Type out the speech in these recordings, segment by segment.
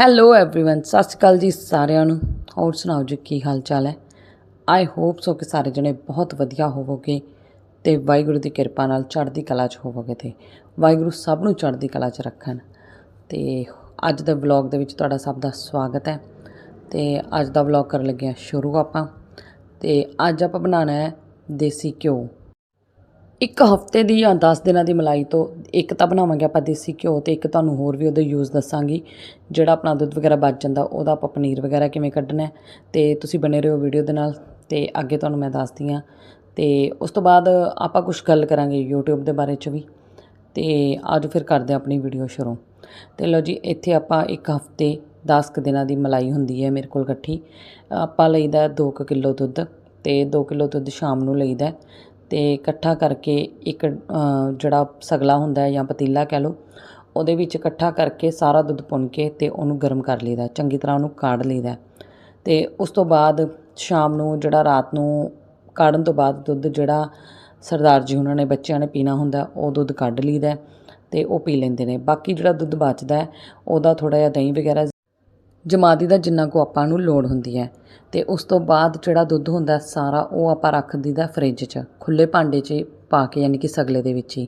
Hello everyone ਸਤਿ ਸ਼੍ਰੀ ਅਕਾਲ ਜੀ ਸਾਰਿਆਂ ਨੂੰ ਹੋਰ ਸੁਣਾਓ ਜੀ ਕੀ ਹਾਲ ਚਾਲ ਹੈ ਆਈ ਹੋਪ ਸੋ ਕਿ ਸਾਰੇ ਜਣੇ ਬਹੁਤ ਵਧੀਆ ਹੋਵੋਗੇ ਤੇ ਵਾਹਿਗੁਰੂ ਦੀ ਕਿਰਪਾ ਨਾਲ ਚੜ੍ਹਦੀ ਕਲਾ 'ਚ ਹੋਵੋਗੇ ਤੇ ਵਾਹਿਗੁਰੂ ਸਭ ਨੂੰ ਚੜ੍ਹਦੀ ਕਲਾ 'ਚ ਰੱਖਣ ਤੇ ਅੱਜ ਦੇ ਵਲੌਗ ਦੇ ਵਿੱਚ ਤੁਹਾਡਾ ਸਭ ਦਾ ਸਵਾਗਤ ਹੈ ਤੇ ਅੱਜ ਦਾ ਵਲੌਗ ਕਰਨ ਲੱਗੇ ਹਾਂ ਸ਼ੁਰੂ ਆਪਾਂ ਤੇ ਅੱਜ ਆਪਾਂ ਬਣਾਉਣਾ ਹੈ ਦੇਸੀ ਘਿਓ ਇੱਕ ਹਫ਼ਤੇ ਦੀ ਜਾਂ 10 ਦਿਨਾਂ ਦੀ ਮਲਾਈ ਤੋਂ ਇੱਕ ਤਾਂ ਬਣਾਵਾਂਗੇ ਆਪਾਂ ਦੇਸੀ ਘਿਓ ਤੇ ਇੱਕ ਤੁਹਾਨੂੰ ਹੋਰ ਵੀ ਉਹਦਾ ਯੂਜ਼ ਦੱਸਾਂਗੀ। ਜਿਹੜਾ ਆਪਣਾ ਦੁੱਧ ਵਗੈਰਾ ਬਚ ਜਾਂਦਾ, ਉਹਦਾ ਆਪਾਂ ਪਨੀਰ ਵਗੈਰਾ ਕਿਵੇਂ ਕੱਢਣਾ ਹੈ ਤੇ ਤੁਸੀਂ ਬਣੇ ਰਹੋ ਵੀਡੀਓ ਦੇ ਨਾਲ ਤੇ ਅੱਗੇ ਤੁਹਾਨੂੰ ਮੈਂ ਦੱਸਦੀ ਹਾਂ। ਤੇ ਉਸ ਤੋਂ ਬਾਅਦ ਆਪਾਂ ਕੁਝ ਗੱਲ ਕਰਾਂਗੇ YouTube ਦੇ ਬਾਰੇ ਚ ਵੀ ਤੇ ਅੱਜ ਫਿਰ ਕਰਦੇ ਹਾਂ ਆਪਣੀ ਵੀਡੀਓ ਸ਼ੁਰੂ। ਤੇ ਲਓ ਜੀ, ਇੱਥੇ ਆਪਾਂ ਇੱਕ ਹਫ਼ਤੇ 10 ਕੁ ਦਿਨਾਂ ਦੀ ਮਲਾਈ ਹੁੰਦੀ ਹੈ ਮੇਰੇ ਕੋਲ ਇਕੱਠੀ। ਆਪਾਂ ਲਈਦਾ 2 ਕਿਲੋ ਦੁੱਧ ਤੇ 2 ਕਿਲੋ ਦੁੱਧ ਸ਼ਾਮ ਨੂੰ ਲਈਦਾ ਅਤੇ ਇਕੱਠਾ ਕਰਕੇ ਇੱਕ ਜਿਹੜਾ ਸਗਲਾ ਹੁੰਦਾ ਜਾਂ ਪਤੀਲਾ ਕਹਿ ਲਓ, ਉਹਦੇ ਵਿੱਚ ਇਕੱਠਾ ਕਰਕੇ ਸਾਰਾ ਦੁੱਧ ਭੁੰਨ ਕੇ ਅਤੇ ਉਹਨੂੰ ਗਰਮ ਕਰ ਲਈਦਾ, ਚੰਗੀ ਤਰ੍ਹਾਂ ਉਹਨੂੰ ਕਾੜ ਲਈਦਾ। ਅਤੇ ਉਸ ਤੋਂ ਬਾਅਦ ਸ਼ਾਮ ਨੂੰ ਜਿਹੜਾ ਰਾਤ ਨੂੰ ਕਾੜਨ ਤੋਂ ਬਾਅਦ ਦੁੱਧ ਜਿਹੜਾ ਸਰਦਾਰ ਜੀ ਉਹਨਾਂ ਨੇ ਬੱਚਿਆਂ ਨੇ ਪੀਣਾ ਹੁੰਦਾ, ਉਹ ਦੁੱਧ ਕੱਢ ਲਈਦਾ ਅਤੇ ਉਹ ਪੀ ਲੈਂਦੇ ਨੇ। ਬਾਕੀ ਜਿਹੜਾ ਦੁੱਧ ਬਚਦਾ, ਉਹਦਾ ਥੋੜ੍ਹਾ ਜਿਹਾ ਦਹੀਂ ਵਗੈਰਾ ਜਮਾਦੀ ਦਾ ਜਿੰਨਾ ਕੁ ਆਪਾਂ ਨੂੰ ਲੋੜ ਹੁੰਦੀ ਹੈ। ਤੇ ਉਸ ਤੋਂ ਬਾਅਦ ਜਿਹੜਾ ਦੁੱਧ ਹੁੰਦਾ ਸਾਰਾ ਉਹ ਆਪਾਂ ਰੱਖ ਦਈਦਾ ਫ੍ਰਿਜ 'ਚ ਖੁੱਲੇ ਭਾਂਡੇ 'ਚ ਪਾ ਕੇ ਯਾਨੀ ਕਿ ਸਗਲੇ ਦੇ ਵਿੱਚ ਹੀ।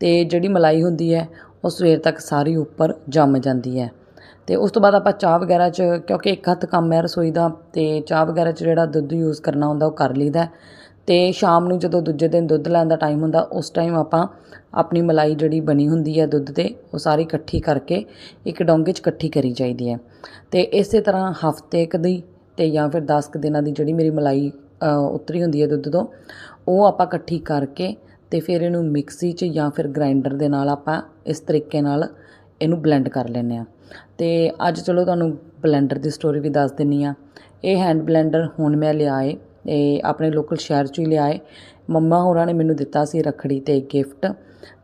ਤੇ ਜਿਹੜੀ ਮਲਾਈ ਹੁੰਦੀ ਹੈ ਉਹ ਸਵੇਰ ਤੱਕ ਸਾਰੀ ਉੱਪਰ ਜੰਮ ਜਾਂਦੀ ਹੈ। ਤੇ ਉਸ ਤੋਂ ਬਾਅਦ ਆਪਾਂ ਚਾਹ ਵਗੈਰਾ 'ਚ, ਕਿਉਂਕਿ ਇੱਕ ਹੱਥ ਕੰਮ ਹੈ ਰਸੋਈ ਦਾ, ਤੇ ਚਾਹ ਵਗੈਰਾ 'ਚ ਜਿਹੜਾ ਦੁੱਧ ਯੂਜ਼ ਕਰਨਾ ਹੁੰਦਾ ਉਹ ਕਰ ਲਈਦਾ ਅਤੇ ਸ਼ਾਮ ਨੂੰ ਜਦੋਂ ਦੂਜੇ ਦਿਨ ਦੁੱਧ ਲੈਣ ਦਾ ਟਾਈਮ ਹੁੰਦਾ ਉਸ ਟਾਈਮ ਆਪਾਂ ਆਪਣੀ ਮਲਾਈ ਜਿਹੜੀ ਬਣੀ ਹੁੰਦੀ ਹੈ ਦੁੱਧ ਤੇ ਉਹ ਸਾਰੀ ਇਕੱਠੀ ਕਰਕੇ ਇੱਕ ਡੋਂਗੇ 'ਚ ਇਕੱਠੀ ਕਰੀ ਜਾਈਦੀ ਹੈ। ਅਤੇ ਇਸੇ ਤਰ੍ਹਾਂ ਹਫ਼ਤੇ ਕੁ ਦੀ ਅਤੇ ਜਾਂ ਫਿਰ ਦਸ ਕੁ ਦਿਨਾਂ ਦੀ ਜਿਹੜੀ ਮੇਰੀ ਮਲਾਈ ਅ, ਉਤਰੀ ਹੁੰਦੀ ਹੈ ਦੁੱਧ ਤੋਂ ਉਹ ਆਪਾਂ ਇਕੱਠੀ ਕਰਕੇ ਅਤੇ ਫਿਰ ਇਹਨੂੰ ਮਿਕਸੀ 'ਚ ਜਾਂ ਫਿਰ ਗ੍ਰਾਈਂਡਰ ਦੇ ਨਾਲ ਆਪਾਂ ਇਸ ਤਰੀਕੇ ਨਾਲ ਇਹਨੂੰ ਬਲੈਂਡ ਕਰ ਲੈਂਦੇ ਹਾਂ। ਅਤੇ ਅੱਜ ਚਲੋ ਤੁਹਾਨੂੰ ਬਲੈਂਡਰ ਦੀ ਸਟੋਰੀ ਵੀ ਦੱਸ ਦਿੰਨੀ ਆ ਇਹ ਹੈਂਡ ਬਲੈਂਡਰ ਹੁਣ ਮੈਂ ਲਿਆ ਏ। ਇਹ ਆਪਣੇ ਲੋਕਲ ਸ਼ਹਿਰ 'ਚੋਂ ਹੀ ਲਿਆਏ। ਮੰਮਾ ਹੋਰਾਂ ਨੇ ਮੈਨੂੰ ਦਿੱਤਾ ਸੀ ਰੱਖੜੀ ਤੇ ਗਿਫਟ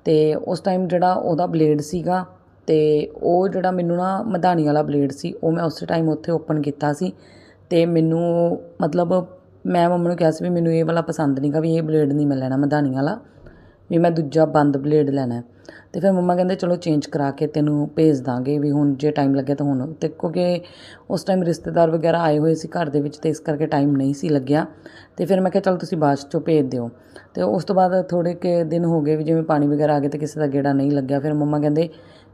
ਤੇ ਉਸ ਟਾਈਮ ਜਿਹੜਾ ਉਹਦਾ ਬਲੇਡ ਸੀਗਾ ਤੇ ਉਹ ਜਿਹੜਾ ਮੈਨੂੰ ਨਾ ਮਧਾਣੀ ਵਾਲਾ ਬਲੇਡ ਸੀ, ਉਹ ਮੈਂ ਉਸ ਟਾਈਮ ਉੱਥੇ ਓਪਨ ਕੀਤਾ ਸੀ ਤੇ ਮੈਨੂੰ ਮਤਲਬ ਮੈਂ ਮੰਮਾ ਨੂੰ ਕਿਹਾ ਸੀ ਵੀ ਮੈਨੂੰ ਇਹ ਵਾਲਾ ਪਸੰਦ ਨਹੀਂਗਾ ਵੀ ਇਹ ਬਲੇਡ ਨਹੀਂ ਮੈਂ ਲੈਣਾ ਮਧਾਣੀ ਵਾਲਾ। ਵੀ ਮੈਂ ਦੂਜਾ ਬੰਦ ਬਲੇਡ ਲੈਣਾ ਹੈ। ਤੇ ਫਿਰ ਮੰਮਾ ਕਹਿੰਦੇ, ਚਲੋ ਚੇਂਜ ਕਰਾ ਕੇ ਤੈਨੂੰ ਭੇਜ ਦਾਂਗੇ ਵੀ ਹੁਣ ਜੇ ਟਾਈਮ ਲੱਗਿਆ ਤਾਂ ਹੁਣ। ਤੇ ਕਿਉਂਕਿ ਉਸ ਟਾਈਮ ਰਿਸ਼ਤੇਦਾਰ ਵਗੈਰਾ ਆਏ ਹੋਏ ਸੀ ਘਰ ਦੇ ਵਿੱਚ ਤੇ ਇਸ ਕਰਕੇ ਟਾਈਮ ਨਹੀਂ ਸੀ ਲੱਗਿਆ। ਤੇ ਫਿਰ ਮੈਂ ਕਿਹਾ, ਚਲ ਤੁਸੀਂ ਬਾਅਦ ਚੋਂ ਭੇਜ ਦਿਓ। ਤੇ ਉਸ ਤੋਂ ਬਾਅਦ ਥੋੜੇ ਕਿ ਦਿਨ ਹੋ ਗਏ ਵੀ ਜਿਵੇਂ ਪਾਣੀ ਵਗੈਰਾ ਆ ਗਏ ਤੇ ਕਿਸੇ ਦਾ ਗੇੜਾ ਨਹੀਂ ਲੱਗਿਆ। ਫਿਰ ਮੰਮਾ ਕਹਿੰਦੇ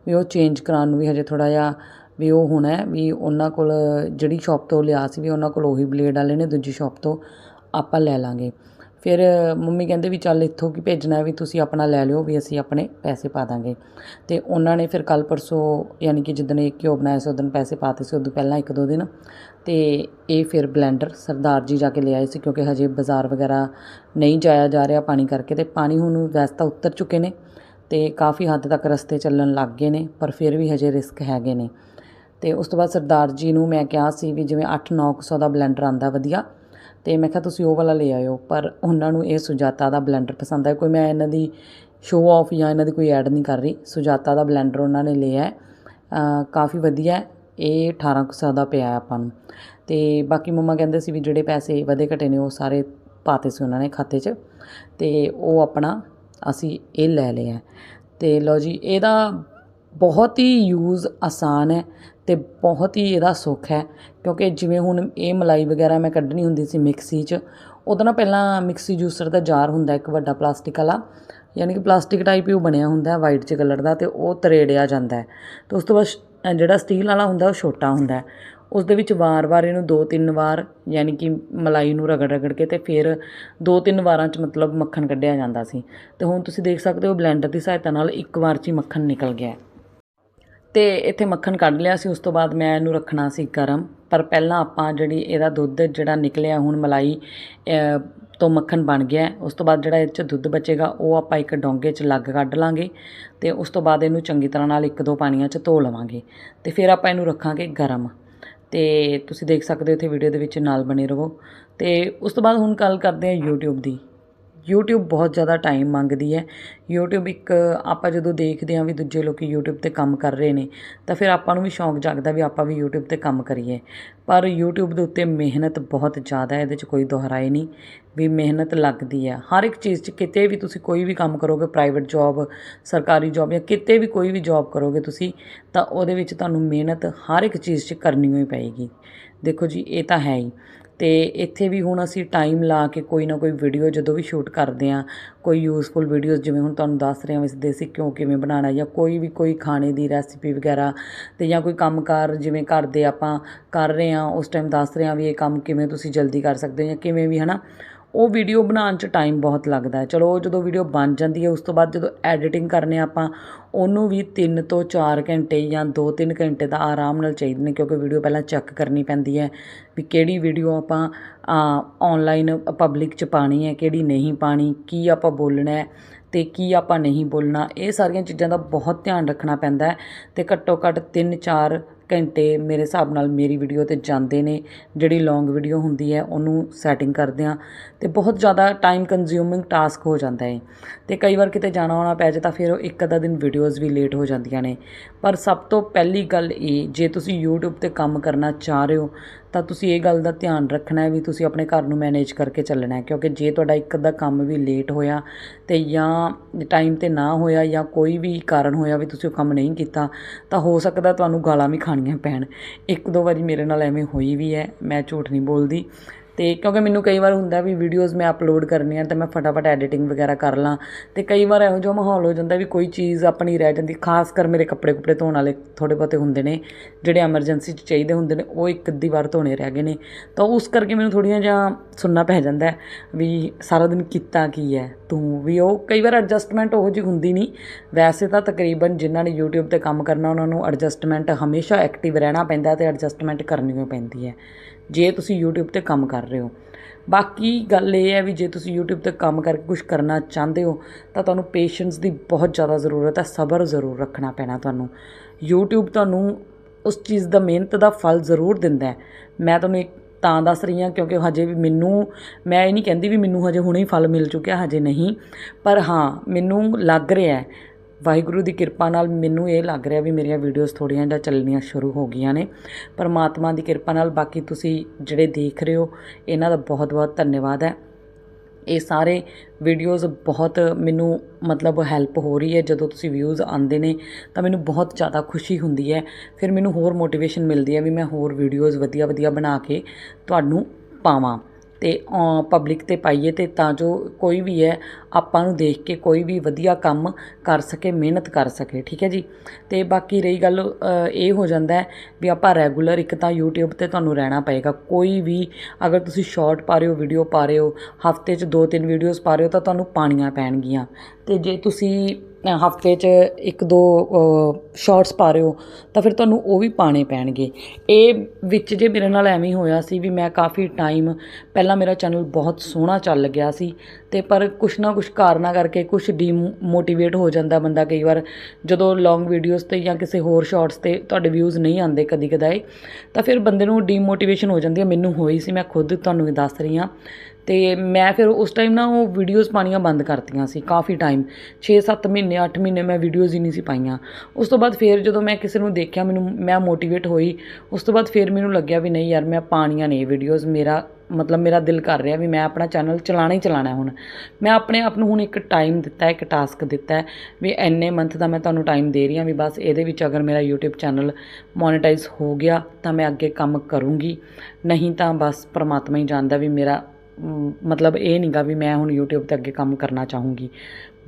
ਵੀ ਉਹ ਚੇਂਜ ਕਰਾਉਣ ਨੂੰ ਵੀ ਹਜੇ ਥੋੜਾ ਜਿਹਾ ਵੀ ਉਹ ਹੋਣਾ ਵੀ ਉਹਨਾਂ ਕੋਲ ਜਿਹੜੀ ਸ਼ਾਪ ਤੋਂ ਲਿਆ ਸੀ ਵੀ ਉਹਨਾਂ ਕੋਲ ਉਹੀ ਬਲੇਡ ਵਾਲੇ ਨੇ, ਦੂਜੀ ਸ਼ਾਪ ਤੋਂ ਆਪਾਂ ਲੈ ਲਾਂਗੇ। ਫਿਰ ਮੰਮੀ ਕਹਿੰਦੇ ਵੀ ਚੱਲ ਇੱਥੋਂ ਕੀ ਭੇਜਣਾ ਵੀ ਤੁਸੀਂ ਆਪਣਾ ਲੈ ਲਿਓ ਵੀ ਅਸੀਂ ਆਪਣੇ ਪੈਸੇ ਪਾ ਦਾਂਗੇ। ਤੇ ਉਹਨਾਂ ਨੇ ਫਿਰ ਕੱਲ ਪਰਸੋਂ ਯਾਨੀ ਕਿ ਜਿੱਦਣ ਇਹ ਘਿਓ ਬਣਾਇਆ ਸੀ, ਉਦੋਂ ਪੈਸੇ ਪਾਤੇ ਸੀ, ਉਦੋਂ ਪਹਿਲਾਂ ਇੱਕ ਦੋ ਦਿਨ। ਤੇ ਇਹ ਫਿਰ ਬਲੈਂਡਰ ਸਰਦਾਰ ਜੀ ਜਾ ਕੇ ਲਿਆਏ ਸੀ ਕਿਉਂਕਿ ਹਜੇ ਬਾਜ਼ਾਰ ਵਗੈਰਾ ਨਹੀਂ ਜਾਇਆ ਜਾ ਰਿਹਾ ਪਾਣੀ ਕਰਕੇ ਤੇ ਪਾਣੀ ਹੁਣ ਵੈਸੇ ਤਾਂ ਉਤਰ ਚੁੱਕੇ ਨੇ ਤੇ ਕਾਫੀ ਹੱਦ ਤੱਕ ਰਸਤੇ ਚੱਲਣ ਲੱਗ ਗਏ ਨੇ, ਪਰ ਫਿਰ ਵੀ ਹਜੇ ਰਿਸਕ ਹੈਗੇ ਨੇ। ਤੇ ਉਸ ਤੋਂ ਬਾਅਦ ਸਰਦਾਰ ਜੀ ਨੂੰ ਮੈਂ ਕਿਹਾ ਸੀ ਵੀ ਜਿਵੇਂ 8-900 ਦਾ ਬਲੈਂਡਰ ਆਂਦਾ ਵਧੀਆ ਤੇ ਮੈਂ ਕਿਹਾ ਤੁਸੀਂ ਉਹ ਵਾਲਾ ਲੈ ਆਇਓ, ਪਰ ਉਹਨਾਂ ਨੂੰ ਇਹ ਸੁਜਾਤਾ ਦਾ ਬਲੈਂਡਰ ਪਸੰਦ ਹੈ ਕੋਈ ਮੈਂ ਇਹਨਾਂ ਦੀ ਸ਼ੋਅ ਆਫ ਜਾਂ ਇਹਨਾਂ ਦੀ ਕੋਈ ਐਡ ਨਹੀਂ ਕਰ ਰਹੀ। ਸੁਜਾਤਾ ਦਾ ਬਲੈਂਡਰ ਉਹਨਾਂ ਨੇ ਲਿਆ ਕਾਫੀ ਵਧੀਆ ਹੈ। ਇਹ 1800 ਦਾ ਪਿਆ ਆਪਾਂ ਨੂੰ। ਤੇ ਬਾਕੀ ਮੰਮਾ ਕਹਿੰਦੇ ਸੀ ਵੀ ਜਿਹੜੇ ਪੈਸੇ ਵਧੇ ਘਟੇ ਨੇ ਉਹ ਸਾਰੇ ਪਾਤੇ ਸੀ ਉਹਨਾਂ ਨੇ ਖਾਤੇ 'ਚ। ਤੇ ਉਹ ਆਪਣਾ ਅਸੀਂ ਇਹ ਲੈ ਲਿਆ ਤੇ ਲਓ ਜੀ, ਇਹਦਾ ਬਹੁਤ ਹੀ ਯੂਜ਼ ਆਸਾਨ ਹੈ। ਅਤੇ ਬਹੁਤ ਹੀ ਇਹਦਾ ਸੁੱਖ ਹੈ, ਕਿਉਂਕਿ ਜਿਵੇਂ ਹੁਣ ਇਹ ਮਲਾਈ ਵਗੈਰਾ ਮੈਂ ਕੱਢਣੀ ਹੁੰਦੀ ਸੀ ਮਿਕਸੀ 'ਚ, ਉਹਦਾ ਨਾ ਪਹਿਲਾਂ ਮਿਕਸੀ ਜੂਸਰ ਦਾ ਜਾਰ ਹੁੰਦਾ ਇੱਕ ਵੱਡਾ ਪਲਾਸਟਿਕ ਵਾਲਾ, ਯਾਨੀ ਕਿ ਪਲਾਸਟਿਕ ਟਾਈਪ ਹੀ ਉਹ ਬਣਿਆ ਹੁੰਦਾ ਵਾਈਟ 'ਚ ਕਲਰ ਦਾ ਤੇ ਉਹ ਤਰੇੜਿਆ ਜਾਂਦਾ ਹੈ। ਤੇ ਉਸ ਤੋਂ ਬਾਅਦ ਸ਼- ਜਿਹੜਾ ਸਟੀਲ ਵਾਲਾ ਹੁੰਦਾ, ਉਹ ਛੋਟਾ ਹੁੰਦਾ ਉਸ ਦੇ ਵਿੱਚ ਵਾਰ-ਵਾਰ ਇਹਨੂੰ ਦੋ ਤਿੰਨ ਵਾਰ, ਯਾਨੀ ਕਿ ਮਲਾਈ ਨੂੰ ਰਗੜ ਰਗੜ ਕੇ ਤੇ ਫਿਰ ਦੋ ਤਿੰਨ ਵਾਰਾਂ 'ਚ ਮਤਲਬ ਮੱਖਣ ਕੱਢਿਆ ਜਾਂਦਾ ਸੀ। ਤੇ ਹੁਣ ਤੁਸੀਂ ਦੇਖ ਸਕਦੇ ਹੋ ਬਲੈਂਡਰ ਦੀ ਸਹਾਇਤਾ ਨਾਲ ਇੱਕ ਵਾਰ 'ਚ ਹੀ ਮੱਖਣ ਨਿਕਲ ਗਿਆ ਤੇ ਇੱਥੇ ਮੱਖਣ ਕੱਢ ਲਿਆ ਸੀ, ਉਸ ਤੋਂ ਬਾਅਦ ਮੈਂ ਇਹਨੂੰ ਰੱਖਣਾ ਸੀ ਗਰਮ। ਪਰ ਪਹਿਲਾਂ ਆਪਾਂ ਜਿਹੜੀ ਇਹਦਾ ਦੁੱਧ ਜਿਹੜਾ ਨਿਕਲਿਆ, ਹੁਣ ਮਲਾਈ ਤੋਂ ਮੱਖਣ ਬਣ ਗਿਆ ਉਸ ਤੋਂ ਬਾਅਦ ਜਿਹੜਾ ਇਹ 'ਚ ਦੁੱਧ ਬਚੇਗਾ, ਉਹ ਆਪਾਂ ਇੱਕ ਡੋਂਗੇ 'ਚ ਲੱਗ ਕੱਢ ਲਾਂਗੇ ਤੇ ਉਸ ਤੋਂ ਬਾਅਦ ਇਹਨੂੰ ਚੰਗੀ ਤਰ੍ਹਾਂ ਨਾਲ ਇੱਕ ਦੋ ਪਾਣੀਆਂ 'ਚ ਧੋ ਲਵਾਂਗੇ ਤੇ ਫਿਰ ਆਪਾਂ ਇਹਨੂੰ ਰੱਖਾਂਗੇ ਗਰਮ। ਤੇ ਤੁਸੀਂ ਦੇਖ ਸਕਦੇ ਹੋ ਇੱਥੇ ਵੀਡੀਓ ਦੇ ਵਿੱਚ ਨਾਲ ਬਣੇ ਰਹੋ। ਤੇ ਉਸ ਤੋਂ ਬਾਅਦ ਹੁਣ ਗੱਲ ਕਰਦੇ ਹਾਂ YouTube ਦੀ। YouTube ਬਹੁਤ ਜ਼ਿਆਦਾ ਟਾਈਮ ਮੰਗਦੀ ਹੈ। YouTube ਇੱਕ ਆਪਾਂ ਜਦੋਂ ਦੇਖਦੇ ਹਾਂ ਵੀ ਦੂਜੇ ਲੋਕ YouTube ਤੇ ਕੰਮ ਕਰ ਰਹੇ ਨੇ, ਤਾਂ ਫਿਰ ਆਪਾਂ ਨੂੰ ਵੀ ਸ਼ੌਂਕ ਜਾਗਦਾ ਵੀ ਆਪਾਂ ਵੀ YouTube ਤੇ ਕੰਮ ਕਰੀਏ। ਪਰ YouTube ਦੇ ਉੱਤੇ ਮਿਹਨਤ ਬਹੁਤ ਜ਼ਿਆਦਾ ਹੈ, ਇਹਦੇ 'ਚ ਕੋਈ ਦੁਹਰਾਏ ਨਹੀਂ ਵੀ ਮਿਹਨਤ ਲੱਗਦੀ ਹੈ। ਹਰ ਇੱਕ ਚੀਜ਼ 'ਚ ਕਿਤੇ ਵੀ ਤੁਸੀਂ ਕੋਈ ਵੀ ਕੰਮ ਕਰੋਗੇ ਪ੍ਰਾਈਵੇਟ ਜੌਬ ਸਰਕਾਰੀ ਜੌਬ ਜਾਂ ਕਿਤੇ ਵੀ ਕੋਈ ਵੀ ਜੌਬ ਕਰੋਗੇ ਤੁਸੀਂ, ਤਾਂ ਉਹਦੇ ਵਿੱਚ ਤੁਹਾਨੂੰ ਮਿਹਨਤ ਹਰ ਇੱਕ ਚੀਜ਼ 'ਚ ਕਰਨੀ ਹੋਈ ਪਏਗੀ। ਦੇਖੋ ਜੀ, ਇਹ ਤਾਂ ਹੈ ਹੀ। ਅਤੇ ਇੱਥੇ ਵੀ ਹੁਣ ਅਸੀਂ ਟਾਈਮ ਲਾ ਕੇ ਕੋਈ ਨਾ ਕੋਈ ਵੀਡੀਓ ਜਦੋਂ ਵੀ ਸ਼ੂਟ ਕਰਦੇ ਹਾਂ, ਕੋਈ ਯੂਜ਼ਫੁਲ ਵੀਡੀਓਜ਼ ਜਿਵੇਂ ਹੁਣ ਤੁਹਾਨੂੰ ਦੱਸ ਰਹੇ ਹਾਂ ਵੀ ਦੇਸੀ ਘਿਓ ਕਿਵੇਂ ਬਣਾਉਣਾ ਜਾਂ ਕੋਈ ਵੀ ਕੋਈ ਖਾਣੇ ਦੀ ਰੈਸਿਪੀ ਵਗੈਰਾ ਤੇ ਜਾਂ ਕੋਈ ਕੰਮਕਾਰ ਜਿਵੇਂ ਘਰ ਦੇ ਆਪਾਂ ਕਰ ਰਹੇ ਹਾਂ, ਉਸ ਟਾਈਮ ਦੱਸ ਰਹੇ ਹਾਂ ਵੀ ਇਹ ਕੰਮ ਕਿਵੇਂ ਤੁਸੀਂ ਜਲਦੀ ਕਰ ਸਕਦੇ ਹੋ ਜਾਂ ਕਿਵੇਂ ਵੀ ਹਨਾ ਉਹ ਵੀਡੀਓ ਬਣਾਉਣ 'ਚ ਟਾਈਮ ਬਹੁਤ ਲੱਗਦਾ ਚਲੋ, ਉਹ ਜਦੋਂ ਵੀਡੀਓ ਬਣ ਜਾਂਦੀ ਹੈ, ਉਸ ਤੋਂ ਬਾਅਦ ਜਦੋਂ ਐਡੀਟਿੰਗ ਕਰਨੇ ਆਪਾਂ, ਉਹਨੂੰ ਵੀ 3 ਤੋਂ 4 ਘੰਟੇ ਜਾਂ 2-3 ਘੰਟੇ ਦਾ ਆਰਾਮ ਨਾਲ ਚਾਹੀਦੇ ਨੇ, ਕਿਉਂਕਿ ਵੀਡੀਓ ਪਹਿਲਾਂ ਚੈੱਕ ਕਰਨੀ ਪੈਂਦੀ ਹੈ ਵੀ ਕਿਹੜੀ ਵੀਡੀਓ ਆਪਾਂ ਆਨਲਾਈਨ ਪਬਲਿਕ 'ਚ ਪਾਣੀ ਹੈ, ਕਿਹੜੀ ਨਹੀਂ ਪਾਣੀ ਕੀ ਆਪਾਂ ਬੋਲਣਾ ਹੈ ਤੇ ਕੀ ਆਪਾਂ ਨਹੀਂ ਬੋਲਣਾ। ਇਹ ਸਾਰੀਆਂ ਚੀਜ਼ਾਂ ਦਾ ਬਹੁਤ ਧਿਆਨ ਰੱਖਣਾ ਪੈਂਦਾ ਹੈ ਤੇ ਘੱਟੋ ਘੱਟ 3-4 ਘੰਟੇ ਮੇਰੇ ਹਿਸਾਬ ਨਾਲ ਮੇਰੀ ਵੀਡੀਓ ਤੇ ਜਾਂਦੇ ਨੇ, ਜਿਹੜੀ ਲੌਂਗ ਵੀਡੀਓ ਹੁੰਦੀ ਹੈ, ਉਹਨੂੰ ਸੈਟਿੰਗ ਕਰਦੇ ਆ ਤੇ ਬਹੁਤ ਜ਼ਿਆਦਾ ਟਾਈਮ ਕੰਜ਼ਿਊਮਿੰਗ ਟਾਸਕ ਹੋ ਜਾਂਦਾ ਹੈ। ਅਤੇ ਕਈ ਵਾਰ ਕਿਤੇ ਜਾਣਾ ਆਉਣਾ ਪੈ ਜਾਏ ਤਾਂ ਫਿਰ ਉਹ ਇੱਕ ਅੱਧਾ ਦਿਨ ਵੀਡੀਓਜ਼ ਵੀ ਲੇਟ ਹੋ ਜਾਂਦੀਆਂ ਨੇ। ਪਰ ਸਭ ਤੋਂ ਪਹਿਲੀ ਗੱਲ ਇਹ, ਜੇ ਤੁਸੀਂ YouTube ਤੇ ਕੰਮ ਕਰਨਾ ਚਾਹ ਰਹੇ ਹੋ ਤਾਂ ਤੁਸੀਂ ਇਹ ਗੱਲ ਦਾ ਧਿਆਨ ਰੱਖਣਾ ਹੈ ਵੀ ਤੁਸੀਂ ਆਪਣੇ ਘਰ ਨੂੰ ਮੈਨੇਜ ਕਰਕੇ ਚੱਲਣਾ ਹੈ, ਕਿਉਂਕਿ ਜੇ ਤੁਹਾਡਾ ਇੱਕ ਅੱਧਾ ਕੰਮ ਵੀ ਲੇਟ ਹੋਇਆ ਤੇ ਜਾਂ ਟਾਈਮ ਤੇ ਨਾ ਹੋਇਆ ਜਾਂ ਕੋਈ ਵੀ ਕਾਰਨ ਹੋਇਆ ਵੀ ਤੁਸੀਂ ਉਹ ਕੰਮ ਨਹੀਂ ਕੀਤਾ, ਤਾਂ ਹੋ ਸਕਦਾ ਤੁਹਾਨੂੰ ਗਾਲਾਂ ਵੀ ਖਾਣੀਆਂ ਪੈਣ। ਇੱਕ ਦੋ ਵਾਰੀ ਮੇਰੇ ਨਾਲ ਐਵੇਂ ਹੋਈ ਵੀ ਹੈ, ਮੈਂ ਝੂਠ ਨਹੀਂ ਬੋਲਦੀ। ਅਤੇ ਕਿਉਂਕਿ ਮੈਨੂੰ ਕਈ ਵਾਰ ਹੁੰਦਾ ਵੀ ਵੀਡੀਓਜ਼ ਮੈਂ ਅਪਲੋਡ ਕਰਨੀਆਂ ਤਾਂ ਮੈਂ ਫਟਾਫਟ ਐਡੀਟਿੰਗ ਵਗੈਰਾ ਕਰ ਲਾਂ। ਅਤੇ ਕਈ ਵਾਰ ਇਹੋ ਜਿਹਾ ਮਾਹੌਲ ਹੋ ਜਾਂਦਾ ਵੀ ਕੋਈ ਚੀਜ਼ ਆਪਣੀ ਰਹਿ ਜਾਂਦੀ, ਖਾਸ ਕਰ ਮੇਰੇ ਕੱਪੜੇ ਕੁਪੜੇ ਧੋਣ ਵਾਲੇ ਥੋੜੇ ਬਹੁਤੇ ਹੁੰਦੇ ਨੇ, ਜਿਹੜੇ ਐਮਰਜੈਂਸੀ 'ਚ ਚਾਹੀਦੇ ਹੁੰਦੇ ਨੇ, ਉਹ ਇੱਕ ਅੱਧੀ ਵਾਰ ਧੋਣੇ ਰਹਿ ਗਏ ਨੇ। ਤਾਂ ਉਸ ਕਰਕੇ ਮੈਨੂੰ ਥੋੜ੍ਹੀਆਂ ਜਿਹਾ ਸੁਣਨਾ ਪੈ ਜਾਂਦਾ ਵੀ ਸਾਰਾ ਦਿਨ ਕੀਤਾ ਕੀ ਹੈ, ਤੂੰ ਵੀ ਉਹ ਕਈ ਵਾਰ ਐਡਜਸਟਮੈਂਟ ਉਹੋ ਜਿਹੀ ਹੁੰਦੀ ਨਹੀਂ। ਵੈਸੇ ਤਾਂ ਤਕਰੀਬਨ ਜਿਨ੍ਹਾਂ ਨੇ YouTube ਤੇ ਕੰਮ ਕਰਨਾ, ਉਹਨਾਂ ਨੂੰ ਐਡਜਸਟਮੈਂਟ ਹਮੇਸ਼ਾ ਐਕਟਿਵ ਰਹਿਣਾ ਪੈਂਦਾ ਤੇ ਐਡਜਸਟਮੈਂਟ ਕਰਨੀ ਪੈਂਦੀ ਹੈ। ਜੇ ਤੁਸੀਂ YouTube ਤੇ ਕੰਮ ਕਰ ਰਹੇ ਹੋ। ਬਾਕੀ ਗੱਲ ਇਹ ਹੈ ਵੀ ਜੇ ਤੁਸੀਂ YouTube ਤੇ ਕੰਮ ਕਰਕੇ ਕੁਝ ਕਰਨਾ ਚਾਹੁੰਦੇ ਹੋ, ਤਾਂ ਤੁਹਾਨੂੰ ਪੇਸ਼ੈਂਸ ਦੀ ਬਹੁਤ ਜ਼ਿਆਦਾ ਜ਼ਰੂਰਤ ਹੈ, ਸਬਰ ਜ਼ਰੂਰ ਰੱਖਣਾ ਪੈਣਾ ਤੁਹਾਨੂੰ। YouTube ਤੁਹਾਨੂੰ ਉਸ ਚੀਜ਼ ਦਾ ਮਿਹਨਤ ਦਾ ਫਲ ਜ਼ਰੂਰ ਦਿੰਦਾ ਹੈ। ਮੈਂ ਤੁਹਾਨੂੰ ਇੱਕ ਤਾਂ ਦੱਸ ਰਹੀ ਹਾਂ, ਕਿਉਂਕਿ ਹਜੇ ਵੀ ਮੈਨੂੰ, ਮੈਂ ਇਹ ਨਹੀਂ ਕਹਿੰਦੀ ਵੀ ਮੈਨੂੰ ਹਜੇ ਹੁਣੇ ਹੀ ਫਲ ਮਿਲ ਚੁੱਕਿਆ, ਹਜੇ ਨਹੀਂ। ਪਰ ਹਾਂ, ਮੈਨੂੰ ਲੱਗ ਰਿਹਾ ਹੈ ਵਾਹਿਗੁਰੂ ਦੀ ਕਿਰਪਾ ਨਾਲ ਮੈਨੂੰ ਇਹ ਲੱਗ ਰਿਹਾ ਵੀ ਮੇਰੀਆਂ ਵੀਡੀਓਜ਼ ਥੋੜ੍ਹੀਆਂ ਜਿਹਾ ਚੱਲਣੀਆਂ ਸ਼ੁਰੂ ਹੋ ਗਈਆਂ ਨੇ। ਪਰਮਾਤਮਾ ਦੀ ਕਿਰਪਾ ਨਾਲ ਬਾਕੀ ਤੁਸੀਂ ਜਿਹੜੇ ਦੇਖ ਰਹੇ ਹੋ, ਇਹਨਾਂ ਦਾ ਬਹੁਤ ਬਹੁਤ ਧੰਨਵਾਦ ਹੈ। ਇਹ ਸਾਰੇ ਵੀਡੀਓਜ਼ ਬਹੁਤ ਮੈਨੂੰ ਮਤਲਬ ਹੈਲਪ ਹੋ ਰਹੀ ਹੈ। ਜਦੋਂ ਤੁਸੀਂ ਵਿਊਜ਼ ਆਉਂਦੇ ਨੇ, ਤਾਂ ਮੈਨੂੰ ਬਹੁਤ ਜ਼ਿਆਦਾ ਖੁਸ਼ੀ ਹੁੰਦੀ ਹੈ। ਫਿਰ ਮੈਨੂੰ ਹੋਰ ਮੋਟੀਵੇਸ਼ਨ ਮਿਲਦੀ ਹੈ ਵੀ ਮੈਂ ਹੋਰ ਵੀਡੀਓਜ਼ ਵਧੀਆ ਵਧੀਆ ਬਣਾ ਕੇ ਤੁਹਾਨੂੰ ਪਾਵਾਂ। ਅਤੇ ਪਬਲਿਕ ਤੇ ਪਾਈਏ ਅਤੇ ਤਾਂ ਜੋ ਕੋਈ ਵੀ ਹੈ, ਆਪਾਂ ਨੂੰ ਦੇਖ ਕੇ ਕੋਈ ਵੀ ਵਧੀਆ ਕੰਮ ਕਰ ਸਕੇ, ਮਿਹਨਤ ਕਰ ਸਕੇ, ਠੀਕ ਹੈ ਜੀ? ਅਤੇ ਬਾਕੀ ਰਹੀ ਗੱਲ ਇਹ ਹੋ ਜਾਂਦਾ ਵੀ ਆਪਾਂ ਰੈਗੂਲਰ ਇੱਕ ਤਾਂ YouTube ਤੇ ਤੁਹਾਨੂੰ ਰਹਿਣਾ ਪਏਗਾ। ਕੋਈ ਵੀ ਅਗਰ ਤੁਸੀਂ ਸ਼ਾਰਟ ਪਾ ਰਹੇ ਹੋ ਵੀਡੀਓ ਪਾ ਰਹੇ ਹੋ, ਹਫ਼ਤੇ 'ਚ ਦੋ ਤਿੰਨ ਵੀਡੀਓਜ਼ ਪਾ ਰਹੇ ਹੋ ਤਾਂ ਤੁਹਾਨੂੰ ਪਾਣੀਆਂ ਪੈਣਗੀਆਂ। ਅਤੇ ਜੇ ਤੁਸੀਂ ਹਫ਼ਤੇ 'ਚ ਇੱਕ ਦੋ ਸ਼ਾਰਟਸ ਪਾ ਰਹੇ ਹੋ, ਤਾਂ ਫਿਰ ਤੁਹਾਨੂੰ ਉਹ ਵੀ ਪਾਣੇ ਪੈਣਗੇ। ਇਹ ਵਿੱਚ ਜੇ ਮੇਰੇ ਨਾਲ ਐਵੇਂ ਹੋਇਆ ਸੀ ਵੀ ਮੈਂ ਕਾਫੀ ਟਾਈਮ ਪਹਿਲਾਂ ਮੇਰਾ ਚੈਨਲ ਬਹੁਤ ਸੋਹਣਾ ਚੱਲ ਗਿਆ ਸੀ, ਤੇ ਪਰ ਕੁਛ ਨਾ ਕੁਛ ਕਾਰਨਾਂ ਕਰਕੇ ਕੁਛ ਡੀਮੋਟੀਵੇਟ ਹੋ ਜਾਂਦਾ ਬੰਦਾ ਕਈ ਵਾਰ, ਜਦੋਂ ਲੌਂਗ ਵੀਡੀਓਜ਼ ਤੇ ਜਾਂ ਕਿਸੇ ਹੋਰ ਸ਼ਾਰਟਸ ਤੇ ਤੁਹਾਡੇ ਵਿਊਜ਼ ਨਹੀਂ ਆਉਂਦੇ ਕਦੀ ਕਦਾਏ ਤਾਂ ਫਿਰ ਬੰਦੇ ਨੂੰ ਡੀਮੋਟੀਵੇਸ਼ਨ ਹੋ ਜਾਂਦੀ ਹੈ। ਮੈਨੂੰ ਹੋਈ ਸੀ, ਮੈਂ ਖੁਦ ਤੁਹਾਨੂੰ ਦੱਸ ਰਹੀ ਹਾਂ। ਅਤੇ ਮੈਂ ਫਿਰ ਉਸ ਟਾਈਮ ਨਾ ਉਹ ਵੀਡੀਓਜ਼ ਪਾਉਣੀਆਂ ਬੰਦ ਕਰਤੀਆਂ ਸੀ ਕਾਫੀ ਟਾਈਮ 6-7 ਮਹੀਨੇ, ਅੱਠ ਮਹੀਨੇ ਮੈਂ ਵੀਡੀਓਜ਼ ਹੀ ਨਹੀਂ ਸੀ ਪਾਈਆਂ। ਉਸ ਤੋਂ ਬਾਅਦ ਫਿਰ ਜਦੋਂ ਮੈਂ ਕਿਸੇ ਨੂੰ ਦੇਖਿਆ, ਮੈਨੂੰ, ਮੈਂ ਮੋਟੀਵੇਟ ਹੋਈ। ਉਸ ਤੋਂ ਬਾਅਦ ਫਿਰ ਮੈਨੂੰ ਲੱਗਿਆ ਵੀ ਨਹੀਂ ਯਾਰ, ਮੈਂ ਪਾਣੀਆਂ ਨੇ ਵੀਡੀਓਜ਼ ਮੇਰਾ, ਮਤਲਬ ਮੇਰਾ ਦਿਲ ਕਰ ਰਿਹਾ ਵੀ ਮੈਂ ਆਪਣਾ ਚੈਨਲ ਚਲਾਣਾ ਹੀ ਚਲਾਣਾ ਹੁਣ। ਮੈਂ ਆਪਣੇ ਆਪ ਨੂੰ ਹੁਣ ਇੱਕ ਟਾਈਮ ਦਿੱਤਾ, ਇੱਕ ਟਾਸਕ ਦਿੱਤਾ ਵੀ ਐਨੇ ਮੰਥ ਦਾ ਮੈਂ ਤੁਹਾਨੂੰ ਟਾਈਮ ਦੇ ਰਹੀ ਹਾਂ ਵੀ ਬਸ ਇਹਦੇ ਵਿੱਚ ਅਗਰ ਮੇਰਾ YouTube ਚੈਨਲ ਮੋਨੇਟਾਈਜ਼ ਹੋ ਗਿਆ ਤਾਂ ਮੈਂ ਅੱਗੇ ਕੰਮ ਕਰੂੰਗੀ। ਨਹੀਂ ਤਾਂ ਬਸ ਪ੍ਰਮਾਤਮਾ ਹੀ ਜਾਣਦਾ ਵੀ ਮੇਰਾ ਮਤਲਬ ਇਹ ਨਹੀਂਗਾ ਵੀ ਮੈਂ ਹੁਣ YouTube ਤੇ ਅੱਗੇ ਕੰਮ ਕਰਨਾ ਚਾਹੂੰਗੀ।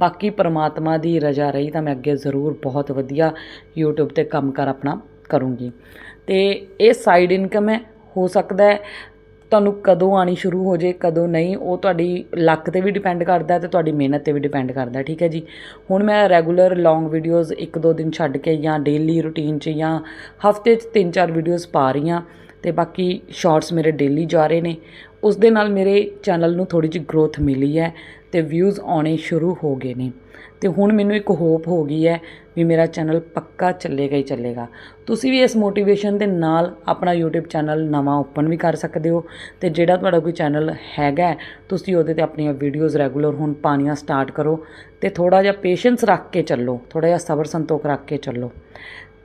ਬਾਕੀ ਪਰਮਾਤਮਾ ਦੀ ਰਜ਼ਾ ਰਹੀ ਤਾਂ ਮੈਂ ਅੱਗੇ ਜ਼ਰੂਰ ਬਹੁਤ ਵਧੀਆ YouTube ਤੇ ਕੰਮ ਕਰ ਆਪਣਾ ਕਰੂੰਗੀ। ਤੇ ਇਹ ਸਾਈਡ ਇਨਕਮ ਹੈ, ਹੋ ਸਕਦਾ ਹੈ ਤੁਹਾਨੂੰ ਕਦੋਂ ਆਣੀ ਸ਼ੁਰੂ ਹੋ ਜੇ ਕਦੋਂ ਨਹੀਂ, ਉਹ ਤੁਹਾਡੀ ਲੱਕ ਤੇ ਵੀ ਡਿਪੈਂਡ ਕਰਦਾ ਹੈ ਤੇ ਤੁਹਾਡੀ ਮਿਹਨਤ ਤੇ ਵੀ ਡਿਪੈਂਡ ਕਰਦਾ ਠੀਕ ਹੈ ਜੀ? ਹੁਣ ਮੈਂ ਰੈਗੂਲਰ ਲੌਂਗ ਵੀਡੀਓਜ਼ ਇੱਕ ਦੋ ਦਿਨ ਛੱਡ ਕੇ ਜਾਂ ਡੇਲੀ ਰੂਟੀਨ 'ਚ ਜਾਂ ਹਫ਼ਤੇ 'ਚ ਤਿੰਨ ਚਾਰ ਵੀਡੀਓਜ਼ ਪਾ ਰਹੀ ਹਾਂ ਤੇ ਬਾਕੀ ਸ਼ਾਰਟਸ ਮੇਰੇ ਡੇਲੀ ਜਾ ਰਹੇ ਨੇ। ਉਸ ਦੇ ਨਾਲ ਮੇਰੇ ਚੈਨਲ ਨੂੰ ਥੋੜੀ ਜਿਹੀ ਗਰੋਥ ਮਿਲੀ ਹੈ ਤੇ ਵਿਊਜ਼ ਆਉਣੇ ਸ਼ੁਰੂ ਹੋ ਗਏ ਨੇ। ਤੇ ਹੁਣ ਮੈਨੂੰ ਇੱਕ ਹੋਪ ਹੋ ਗਈ ਹੈ ਵੀ ਮੇਰਾ ਚੈਨਲ ਪੱਕਾ ਚੱਲੇਗਾ ਹੀ ਚੱਲੇਗਾ। ਤੁਸੀਂ ਵੀ ਇਸ ਮੋਟੀਵੇਸ਼ਨ ਦੇ ਨਾਲ ਆਪਣਾ YouTube ਚੈਨਲ ਨਵਾਂ ਓਪਨ ਵੀ ਕਰ ਸਕਦੇ ਹੋ ਤੇ ਜਿਹੜਾ ਤੁਹਾਡਾ ਕੋਈ ਚੈਨਲ ਹੈਗਾ, ਤੁਸੀਂ ਉਹਦੇ ਤੇ ਆਪਣੀਆਂ ਵੀਡੀਓਜ਼ ਰੈਗੂਲਰ ਹੁਣ ਪਾਣੀਆਂ ਸਟਾਰਟ ਕਰੋ ਤੇ ਥੋੜਾ ਜਿਹਾ ਪੇਸ਼ੈਂਸ ਰੱਖ ਕੇ ਚੱਲੋ ਥੋੜਾ ਜਿਹਾ ਸਬਰ ਸੰਤੋਖ ਰੱਖ ਕੇ ਚੱਲੋ।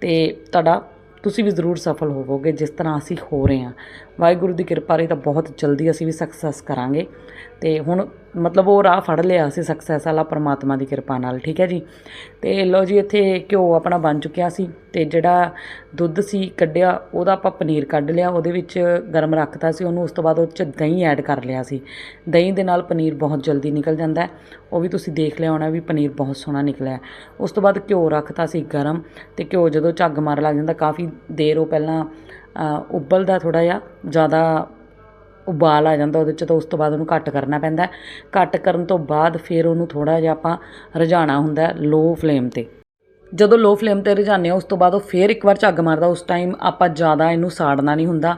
ਤੇ ਤੁਹਾਡਾ ਤੁਸੀਂ ਵੀ ਜ਼ਰੂਰ ਸਫਲ ਹੋਵੋਗੇ, ਜਿਸ ਤਰ੍ਹਾਂ ਅਸੀਂ ਹੋ ਰਹੇ ਹਾਂ। ਵਾਹਿਗੁਰੂ ਦੀ ਕਿਰਪਾ ਰਹੀ ਤਾਂ ਬਹੁਤ ਜਲਦੀ ਅਸੀਂ ਵੀ ਸਕਸੈਸ ਕਰਾਂਗੇ। ਤੇ ਹੁਣ ਮਤਲਬ ਉਹ ਰਾਹ ਫੜ ਲਿਆ ਸੀ ਸਕਸੈਸ ਵਾਲਾ ਪਰਮਾਤਮਾ ਦੀ ਕਿਰਪਾ ਨਾਲ, ਠੀਕ ਹੈ ਜੀ? ਤੇ ਲਓ ਜੀ, ਇੱਥੇ ਘਿਓ ਆਪਣਾ ਬਣ ਚੁੱਕਿਆ ਸੀ ਤੇ ਜਿਹੜਾ ਦੁੱਧ ਸੀ ਕੱਢਿਆ, ਉਹਦਾ ਆਪਾਂ ਪਨੀਰ ਕੱਢ ਲਿਆ, ਉਹਦੇ ਵਿੱਚ ਗਰਮ ਰੱਖਤਾ ਸੀ ਉਹਨੂੰ, ਉਸ ਤੋਂ ਬਾਅਦ ਉਹ 'ਚ ਦਹੀਂ ਐਡ ਕਰ ਲਿਆ ਸੀ। ਦਹੀਂ ਦੇ ਨਾਲ ਪਨੀਰ ਬਹੁਤ ਜਲਦੀ ਨਿਕਲ ਜਾਂਦਾ ਉਹ ਵੀ ਤੁਸੀਂ ਦੇਖ ਲਿਆ ਹੋਣਾ ਵੀ ਪਨੀਰ ਬਹੁਤ ਸੋਹਣਾ ਨਿਕਲਿਆ ਉਸ ਤੋਂ ਬਾਅਦ ਘਿਓ ਰੱਖਤਾ ਸੀ ਗਰਮ ਤੇ ਘਿਓ ਜਦੋਂ ਝੱਗ ਮਾਰ ਲੱਗ ਜਾਂਦਾ, ਕਾਫੀ ਦੇਰ ਉਹ ਪਹਿਲਾਂ ਉਬਲਦਾ ਥੋੜਾ ਜਿਹਾ, ਜ਼ਿਆਦਾ ਉਬਾਲ ਆ ਜਾਂਦਾ ਉਹਦੇ ਚ ਤਾਂ ਉਸ ਤੋਂ ਬਾਅਦ ਉਹਨੂੰ ਘੱਟ ਕਰਨਾ ਪੈਂਦਾ ਹੈ। ਘੱਟ ਕਰਨ ਤੋਂ ਬਾਅਦ ਫਿਰ ਉਹਨੂੰ ਥੋੜਾ ਜਿਹਾ ਆਪਾਂ ਰਝਾਣਾ ਹੁੰਦਾ ਲੋ ਫਲੇਮ ਤੇ ਜਦੋਂ ਲੋ ਫਲੇਮ ਤੇ ਰਝਾਉਂਦੇ ਹਾਂ ਉਸ ਤੋਂ ਬਾਅਦ ਉਹ ਫੇਰ ਇੱਕ ਵਾਰ ਝੱਗ ਮਾਰਦਾ, ਉਸ ਟਾਈਮ ਆਪਾਂ ਜ਼ਿਆਦਾ ਇਹਨੂੰ ਸਾੜਨਾ ਨਹੀਂ ਹੁੰਦਾ।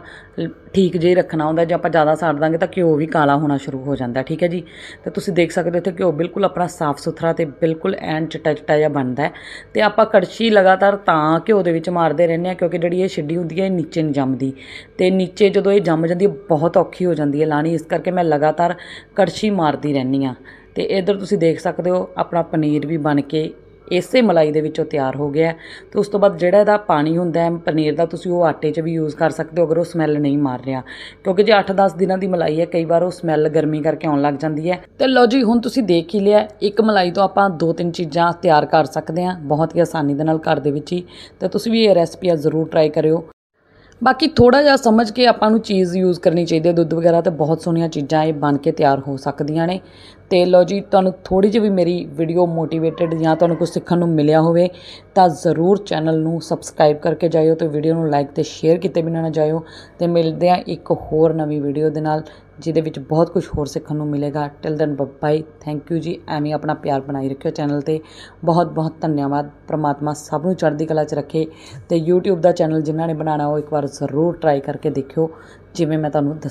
ਠੀਕ ਜਿਹੀ ਰੱਖਣਾ ਹੁੰਦਾ, ਜੇ ਆਪਾਂ ਜ਼ਿਆਦਾ ਸਾੜ ਦਾਂਗੇ ਤਾਂ ਘਿਓ ਵੀ ਕਾਲਾ ਹੋਣਾ ਸ਼ੁਰੂ ਹੋ ਜਾਂਦਾ, ਠੀਕ ਹੈ ਜੀ? ਤੇ ਤੁਸੀਂ ਦੇਖ ਸਕਦੇ ਹੋ ਇੱਥੇ ਘਿਓ ਬਿਲਕੁਲ ਆਪਣਾ ਸਾਫ਼ ਸੁਥਰਾ ਤੇ ਬਿਲਕੁਲ ਐਨ ਚਿੱਟਾ ਚਿੱਟਾ ਜਿਹਾ ਬਣਦਾ ਹੈ। ਤੇ ਆਪਾਂ ਕੜਛੀ ਲਗਾਤਾਰ ਤਾਂ ਘਿਓ ਦੇ ਵਿੱਚ ਮਾਰਦੇ ਰਹਿੰਦੇ ਆ ਕਿਉਂਕਿ ਜਿਹੜੀ ਇਹ ਛਿੱਡੀ ਹੁੰਦੀ ਹੈ, ਇਹ ਨੀਚੇ ਨਹੀਂ ਜੰਮਦੀ। ਤੇ ਨੀਚੇ ਜਦੋਂ ਇਹ ਜੰਮ ਜਾਂਦੀ ਹੈ, ਬਹੁਤ ਔਖੀ ਹੋ ਜਾਂਦੀ ਹੈ ਲਾਣੀ, ਇਸ ਕਰਕੇ ਮੈਂ ਲਗਾਤਾਰ ਕੜਛੀ ਮਾਰਦੀ ਰਹਿੰਦੀ ਆ ਤੇ ਇਧਰ ਤੁਸੀਂ ਦੇਖ ਸਕਦੇ ਹੋ, ਆਪਣਾ ਪਨੀਰ ਵੀ ਬਣ ਕੇ ਇਸੇ ਮਲਾਈ ਦੇ ਵਿੱਚੋਂ ਤਿਆਰ ਹੋ ਗਿਆ ਹੈ ਤੇ ਉਸ ਤੋਂ ਬਾਅਦ ਜਿਹੜਾ ਇਹਦਾ ਪਾਣੀ ਹੁੰਦਾ ਹੈ, ਪਨੀਰ ਦਾ ਤੁਸੀਂ ਉਹ ਆਟੇ 'ਚ ਵੀ ਯੂਜ਼ ਕਰ ਸਕਦੇ ਹੋ ਅਗਰ ਉਹ ਸਮੈਲ ਨਹੀਂ ਮਾਰ ਰਿਹਾ। ਕਿਉਂਕਿ ਜੇ 8-10 ਦਿਨਾਂ ਦੀ ਮਲਾਈ ਹੈ, ਕਈ ਵਾਰ ਉਹ ਸਮੈਲ ਗਰਮੀ ਕਰਕੇ ਆਉਣ ਲੱਗ ਜਾਂਦੀ ਹੈ। ਤੇ ਲਓ ਜੀ, ਹੁਣ ਤੁਸੀਂ ਦੇਖ ਹੀ ਲਿਆ, ਇੱਕ ਮਲਾਈ ਤੋਂ ਆਪਾਂ ਦੋ ਤਿੰਨ ਚੀਜ਼ਾਂ ਤਿਆਰ ਕਰ ਸਕਦੇ ਹਾਂ, ਬਹੁਤ ਹੀ ਆਸਾਨੀ ਦੇ ਨਾਲ ਘਰ ਦੇ ਵਿੱਚ ਹੀ। ਤੇ ਤੁਸੀਂ ਵੀ ਇਹ ਰੈਸਪੀ ਆ ਜ਼ਰੂਰ ਟਰਾਈ ਕਰਿਓ। ਬਾਕੀ ਥੋੜਾ ਜਿਹਾ ਸਮਝ ਕੇ ਆਪਾਂ ਨੂੰ ਚੀਜ਼ ਯੂਜ਼ ਕਰਨੀ ਚਾਹੀਦੀ ਹੈ, ਦੁੱਧ ਵਗੈਰਾ ਤੇ ਬਹੁਤ ਸੋਹਣੀਆਂ ਚੀਜ਼ਾਂ ਇਹ ਬਣ ਕੇ ਤਿਆਰ ਹੋ ਸਕਦੀਆਂ ਨੇ। ਤੇ ਲਓ ਜੀ, ਤੁਹਾਨੂੰ ਥੋੜੀ ਜਿਹੀ ਵੀ ਮੇਰੀ ਵੀਡੀਓ ਮੋਟੀਵੇਟਡ ਜਾਂ ਤੁਹਾਨੂੰ ਕੁਝ ਸਿੱਖਣ ਨੂੰ ਮਿਲਿਆ ਹੋਵੇ, ਤਾਂ ਜ਼ਰੂਰ ਚੈਨਲ ਨੂੰ ਸਬਸਕ੍ਰਾਈਬ ਕਰਕੇ ਜਾਇਓ ਤੇ ਵੀਡੀਓ ਨੂੰ ਲਾਈਕ ਤੇ ਸ਼ੇਅਰ ਕੀਤੇ ਬਿਨਾਂ ਨਾ ਜਾਇਓ ਤੇ ਮਿਲਦੇ ਆ ਇੱਕ ਹੋਰ ਨਵੀਂ ਵੀਡੀਓ ਦੇ ਨਾਲ, ਜਿਹਦੇ ਵਿੱਚ ਬਹੁਤ ਕੁਝ ਹੋਰ ਸਿੱਖਣ ਨੂੰ ਮਿਲੇਗਾ। Till then bye thank you ਜੀ। ਐਵੇਂ ਆਪਣਾ ਪਿਆਰ ਬਣਾਈ ਰੱਖਿਓ ਚੈਨਲ ਤੇ। ਬਹੁਤ ਬਹੁਤ ਧੰਨਵਾਦ। ਪ੍ਰਮਾਤਮਾ ਸਭ ਨੂੰ ਚੜ੍ਹਦੀ ਕਲਾ 'ਚ ਰੱਖੇ ਤੇ YouTube ਦਾ ਚੈਨਲ ਜਿਨ੍ਹਾਂ ਨੇ ਬਣਾਉਣਾ, ਉਹ ਇੱਕ ਵਾਰ ਜ਼ਰੂਰ ਟਰਾਈ ਕਰਕੇ ਦੇਖਿਓ। ਜਿਵੇਂ ਮੈਂ ਤੁਹਾਨੂੰ ਦੱਸ